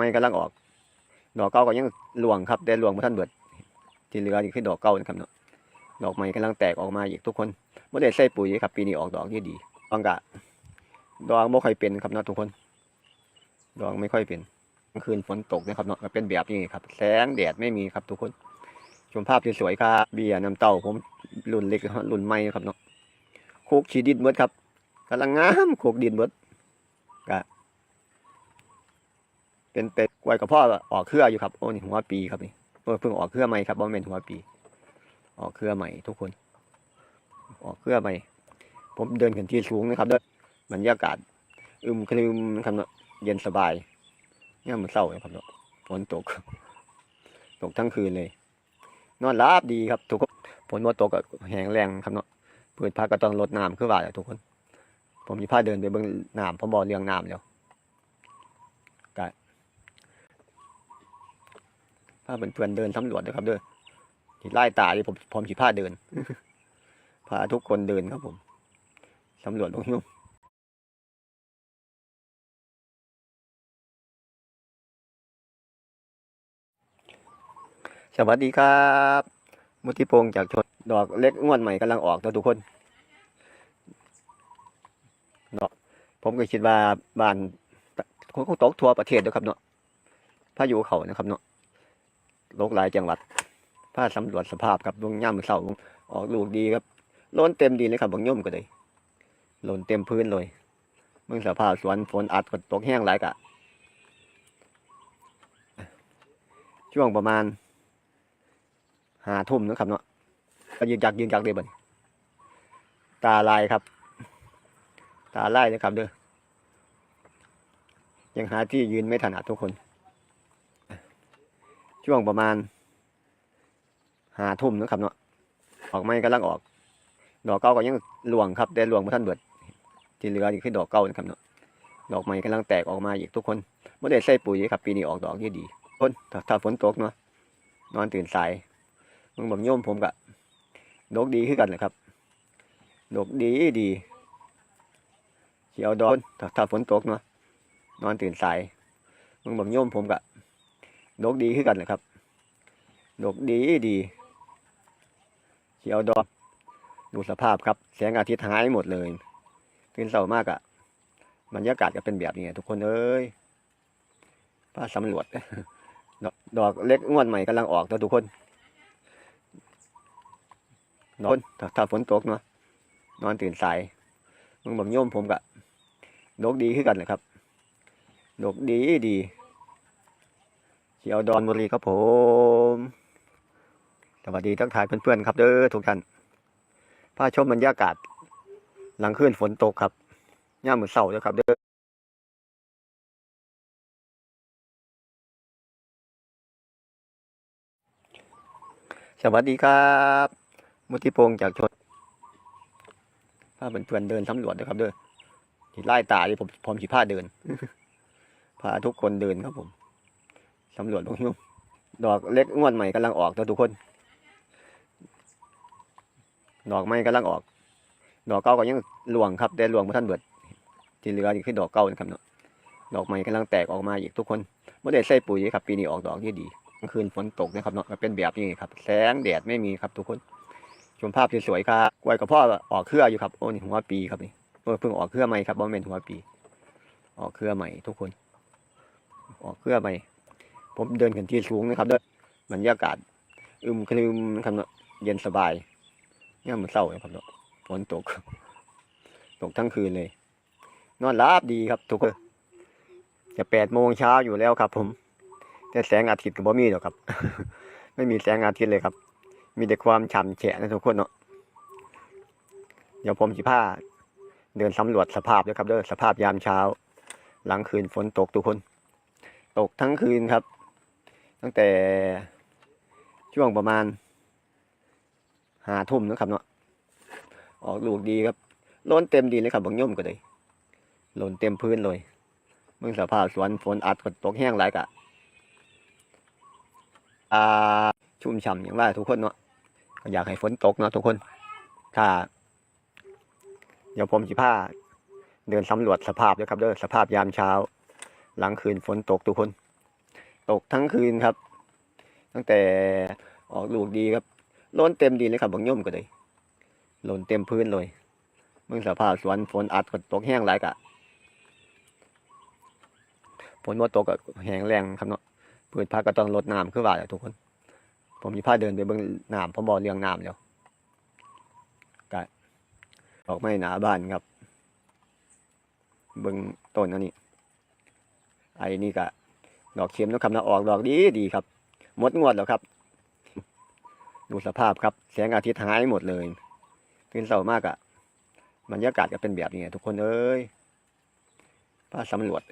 ไม้กำลังออก ดอกเก้าก็ยังหลวงครับ แต่หลวงบ่ทันเบิด ที่เหลือนี่คือดอกเก้านะครับเนาะดอกไม้กำลังแตกออกมาอีกทุกคนบ่ได้ใส่ปุ๋ยครับ ปีนี้ออกดอกที่ดีบางกะดอกบ่ค่อยเป็นครับเนาะทุกคน ดอกไม่ค่อยเป็นกลางคืนฝนตกนะครับเนาะเป็นแบบนี้ครับ แสงแดดไม่มีครับทุกคนชมภาพที่สวยครับเบียร์น้ำเต้าผมรุ่นเล็กรุ่นใหม่ครับเนาะโคกชีดินเบิดครับกำลังงามโคกดินเบิดกะ เป็นเป็ดไว้กับพ่อออกเครืออยู่ครับโอ้นี่หัวปีครับนี่เออเพิ่งออกเครือใหม่ครับบ่แม่นหัวปี ออกเครือใหม่ทุกคน ออกเครือใหม่ผมเดินขึ้นที่สูงนะครับเด้อบรรยากาศอึมครึมนะครับเนาะเย็นสบายเนี่ยมันเศร้านะครับเนาะฝนตก ตกทั้งคืนเลย นอนราบดีครับ ทุกคนฝนบ่ตกก็แห้งแรงครับเนาะพืชพักก็ต้องลดน้ำคือว่าแหละทุกคน ผมมีพาเดินไปเบิ่งน้ำผมบ่เลี้ยงน้ำแล้วก็ พาเพื่อนๆเดินสำรวจด้วยครับเด้อที่ไล่ตาที่ผมผมสิพาเดิน พาทุกคนเดินครับผมสำรวจลงยุ่งสวัสดีครับมุติพงษ์จากชนดอกเล็กงวดใหม่กำลังออกแล้วทุกคนเนาะผมก็คิดว่าบ้านคงตกทั่วประเทศนะครับเนาะพายุเขานะครับเนาะ ลกหลายจังหวัดพาสำรวจสภาพครับดวงย่ามเสาออกลูกดีครับล้นเต็มดีเลยครับบางย่อมก็เลยล้นเต็มพื้นเลยเมื่อสภาพสวนฝนอัดก็ตกแห้งหลายกะ ช่วงประมาณหาทุ่มนะครับเนาะก็ยืนจักยืนจักเลยบันตาลายครับ ตาลายนะครับเด้อยังหาที่ยืนไม่ถนัดทุกคน ช่วงประมาณหาทุ่มนะครับเนาะออกไม้กำลังออก ดอกเก้าก็ยังหลวงครับแต่หลวงบ่ทันเบิด ที่เหลือนี่คือดอกเก้านะครับเนาะดอกไม้กำลังแตกออกมาอีกทุกคนบ่ได้ใส่ปุ๋ยครับ ปีนี้ออกดอกที่ดีคนถ้าถ้าฝนตกเนาะนอนตื่นสายมึงบอกโยมผมกะดอกดีขึ้นกันเลยครับดอกดีดีเขียวดอกถ้าถ้าฝนตกเนาะนอนตื่นสายมึงบอกโยมผมกะ ดอกดีขึ้นกันเลยครับดอกดีดี เขียวดอก ดูสภาพครับ แสงอาทิตย์หายหมดเลยตื่นเศร้ามากอะบรรยากาศก็เป็นแบบนี้ทุกคนเอ้ยพาสำรวจดอกดอกเล็กงวดใหม่กำลังออกแล้วทุกคนนอนถ้าถ้าฝนตกเนาะนอนตื่นสายมึงบอกโยมผมกะดอกดีขึ้นกันเลยครับดอกดีดี เขียวดอนบุรีครับผม สวัสดีทักทายเพื่อนๆครับเด้อทุกท่านพาชมบรรยากาศ หลังคลื่นฝนตกครับย่ามมือเสาร์ด้วยครับเด้อสวัสดีครับ มุติพงษ์จากชนพาเพื่อนๆเดินสำรวจด้วยครับเด้อที่ไล่ตาที่ผมผมสิพาเดิน พาทุกคนเดินครับผม สำรวจลงยุ่งดอกเล็กงวดใหม่กำลังออกแล้วทุกคน ดอกไม้กำลังออก ดอกเก้าก็ยังหลวงครับ แต่หลวงบ่ทันเบิดที่เหลือนี่คือดอกเก้านะครับเนาะดอกไม้กำลังแตกออกมาอีกทุกคนบ่ได้ใส่ปุ๋ยครับ ปีนี้ออกดอกที่ดีกลางคืนฝนตกนะครับเนาะเป็นแบบนี้ครับ แสงแดดไม่มีครับทุกคนชมภาพที่สวยครับไว้กับพ่อออกเครืออยู่ครับโอ้นี่หัวปีครับนี่เพิ่งออกเครือใหม่ครับบ่แม่นหัวปี ออกเครือใหม่ทุกคน ออกเครือใหม่ ผมเดินขึ้นที่สูงนะครับเด้อบรรยากาศอึมครึมนะครับเนาะเย็นสบายเนี่ยมันเศร้านะครับเนาะฝนตก ตกทั้งคืนเลย นอนราบดีครับ ทุกคนจะแปดโมงเช้าอยู่แล้วครับ ผม แต่แสงอาทิตย์ก็บ่มีหรอกครับ ไม่มีแสงอาทิตย์เลยครับ มีแต่ความฉ่ำแฉะนะทุกคนเนาะเดี๋ยวผมสิพาเดินสำรวจสภาพด้วยครับเด้อสภาพยามเช้า หลังคืนฝนตกทุกคน ตกทั้งคืนครับ ตั้งแต่ช่วงประมาณหาทุ่มนะครับเนาะออกลูกดีครับล้นเต็มดีเลยครับบางย่มก็เลยล้นเต็มพื้นเลยเมื่อสภาพสวนฝนอัดก็ตกแห้งหลายกะอ่าชุ่มฉ่ำอย่างว่าทุกคนเนาะก็อยากให้ฝนตกเนาะทุกคนถ้าเดี๋ยวผมสิพาเดินสำรวจสภาพด้วยครับเด้อสภาพยามเช้า หลังคืนฝนตกทุกคน ตกทั้งคืนครับ ตั้งแต่ออกลูกดีครับล้นเต็มดีเลยครับบางย่อมก็เลยล้นเต็มพื้นเลยเมื่อสภาพสวนฝนอัดก็ตกแห้งหลายกะฝนว่าตกก็แห้งแรงครับเนาะพืชพักก็ต้องลดน้ำคือว่าแหละทุกคน ผมมีพาเดินไปเบิ่งน้ำผมบอกเรื่องน้ำแล้วก็ออกไม่หนาบ้านครับ เบิ่งต้นอันนี้ไอ้นี่ก็ ดอกเข็มเนะครับนะออกดอกดีดีครับ หมดงวดแล้วครับ ดูสภาพครับ แสงอาทิตย์หายหมดเลยตื่นเช้ามากอะบรรยากาศก็เป็นแบบนี้ทุกคนเอ้ยพาสำรวจ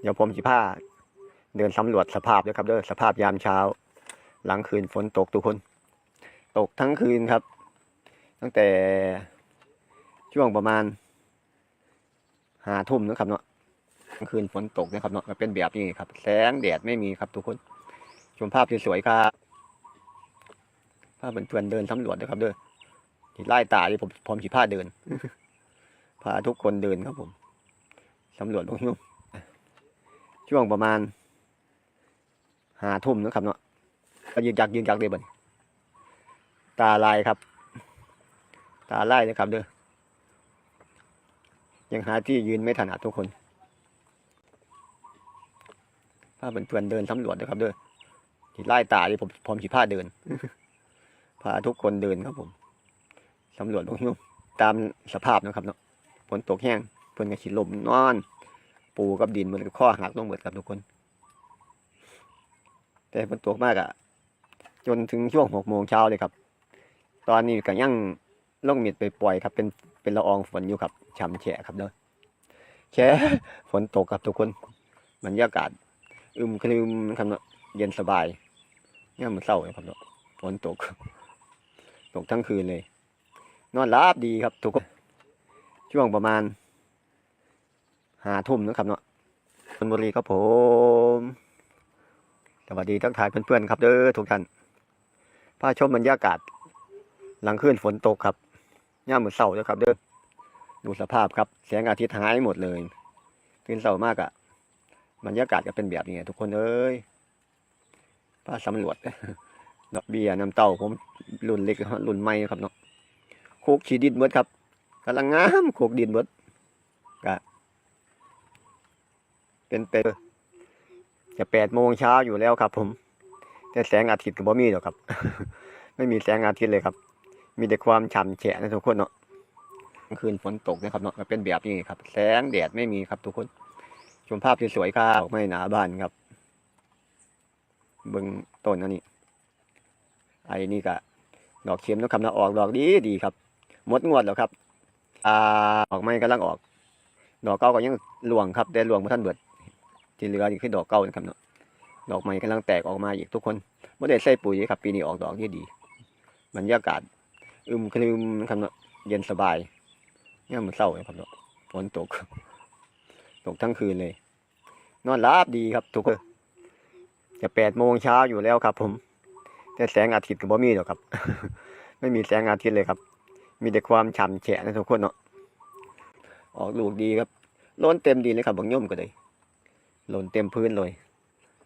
เดี๋ยวผมสิพาเดินสำรวจสภาพด้วยครับเด้อสภาพยามเช้า หลังคืนฝนตกทุกคน ตกทั้งคืนครับ ตั้งแต่ช่วงประมาณหาทุ่มนะครับเนาะ กลางคืนฝนตกนะครับเนาะเป็นแบบนี้ครับ แสงแดดไม่มีครับทุกคน ชมภาพสวยๆครับภาพเพื่อนเดินสำรวจนะครับเด้อตีไล่ตาที่ผมผมสีผ้าเดิน พาทุกคนเดินครับผมสำรวจพวกนี้ช่วงประมาณหาทุ่มนะครับเนาะก็ยืนจักยืนจักเลยบันตาลายครับ ตาไลายนะครับเด้อยังหาที่ยืนไม่ถนัดทุกคน พาเพื่อนๆเดินสำรวจนะครับเด้อที่ไล่ตาที่ผมผมสีผ้าเดิน พาทุกคนเดินครับผมสำรวจพวกนี้ตามสภาพนะครับเนาะฝนตกแห้งเพื่อนก็ขีดลมนอน ปูกับดินมันก็ข้อหักลงเหมดครับทุกคน แต่ฝนตกมากอะจนถึงช่วงหกโมงเช้าเลยครับ ตอนนี้ก็ยังล่องมิดไปปล่อยครับ เป็นเป็นละอองฝนอยู่ครับช่ำแฉะครับเด้อแฉะฝนตกครับทุกคนบรรยากาศ อึมครึมครับเนาะเย็นสบายเนี่ยมันเศร้าเลยครับเนาะฝนตก ตกทั้งคืนเลย นอนราบดีครับทุกคนช่วงประมาณหาทุ่มนะครับเนาะชลบุรีครับผมสวัสดีทักทายเพื่อนๆครับเด้อทุกท่านพาชมบรรยากาศ หลังคืนฝนตกครับย่ามมือเสาแล้วครับ เด้อดูสภาพครับ แสงอาทิตย์หายหมดเลยตื่นเสามากอะ บรรยากาศก็เป็นแบบนี้ทุกคนเอ้ยพาสำรวจดอกเบี้ยน้ำเต้าผมรุ่นเล็กรุ่นใหม่ครับเนาะโคกขีดินเบิดครับกำลังงามโคกดินเบิดกะเป็นเป็นจะแปดโมงเช้าอยู่แล้วครับ ผม แต่แสงอาทิตย์ก็บ่มีหรอกครับ ไม่มีแสงอาทิตย์เลยครับ มีแต่ความฉ่ำแฉะนะทุกคนเนาะกลางคืนฝนตกนะครับเนาะมันเป็นแบบนี้ครับ แสงแดดไม่มีครับทุกคน ชมภาพสวยๆครับไม่หนาบ้านครับ เบิ่งต้นอันนี้ ไอ้นี่ก็ดอกเข็มนะครับนะออกดอกดีดีครับหมดงวดแล้วครับ อ่าออกไม่กำลังออก ดอกเก้าก็ยังหลวงครับ แต่หลวงมาท่านเบิด ที่เหลือนี่คือดอกเก้านะครับเนาะดอกไม้กำลังแตกออกมาอีกทุกคนไม่ได้ใส่ปุ๋ยครับ ปีนี้ออกดอกที่ดีบรรยากาศอึมครึมครับเนาะเย็นสบายเนี่ยมันเศร้าเลยครับเนาะฝนตก ตกทั้งคืนเลย นอนราบดีครับ ทุกคนจะแปดโมงเช้าอยู่แล้วครับ ผม แต่แสงอาทิตย์ก็บ่มีหรอกครับ ไม่มีแสงอาทิตย์เลยครับ มีแต่ความฉ่ำแฉะนะทุกคนเนาะออกลูกดีครับล้นเต็มดีเลยครับบางย่อมก็เลยหล้นเต็มพื้นเลย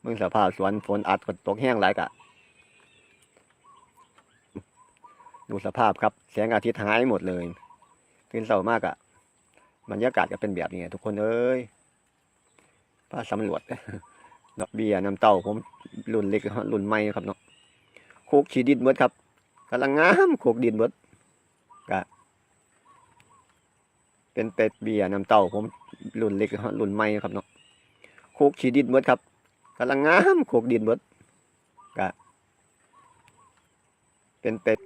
เมื่อสภาพสวนฝนอัดก็ตกแห้งหลายกะดูสภาพครับ แสงอาทิตย์หายหมดเลยตื่นเช้ามากอะ บรรยากาศก็เป็นแบบนี้ทุกคนเอ้ยพาสำรวจดอกเบี้ยน้ำเต้าผมรุ่นเล็กรุ่นใหม่ครับเนาะโคกขีดินเบิดครับกำลังงามโคกดินเบิดกะเป็นเป็ดเบี้ยน้ำเต้าผมรุ่นเล็กรุ่นใหม่ครับเนาะโคกขีดินเบิดครับกำลังงามโคกดินเบิดกะเป็นเป็ด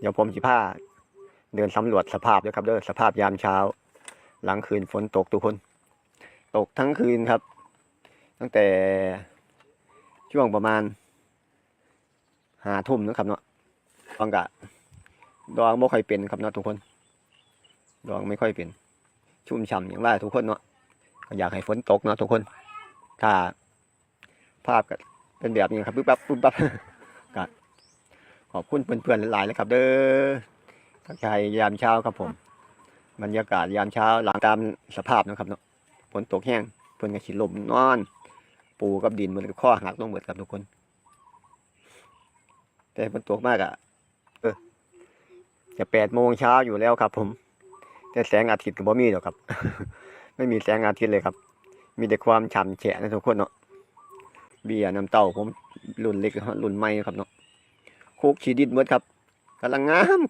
เดี๋ยวผมสิพาเดินสำรวจสภาพด้วยครับเด้อสภาพยามเช้า หลังคืนฝนตกทุกคน ตกทั้งคืนครับ ตั้งแต่ช่วงประมาณหาทุ่มนะครับเนาะดองกะดองไม่ค่อยเป็นครับเนาะทุกคน ดองไม่ค่อยเป็น ชุ่มฉ่ำอย่างว่าทุกคนเนาะก็อยากให้ฝนตกเนาะทุกคน ถ้าภาพก็เป็นแบบนี้ครับปึ๊บปั๊บปึ๊บปั๊บก็ขอบคุณเพื่อนๆหลายๆเลยครับ เด้อทักทายยามเช้าครับผม บรรยากาศยามเช้าหลังตามสภาพนะครับเนาะฝนตกแห้งเพื่อนก็ขีดลมนอน ปูกับดินมันก็ข้อหักลงหมดครับทุกคน แต่ฝนตกมากอะเออ จะแปดโมงเช้าอยู่แล้วครับผม แต่แสงอาทิตย์ก็บ่มีหรอกครับ ไม่มีแสงอาทิตย์เลยครับ มีแต่ความฉ่ำแฉะนะทุกคนเนาะเบียร์น้ำเต้าผมรุ่นเล็กรุ่นใหม่ครับเนาะโคกชีดิดหมดครับกำลังงาม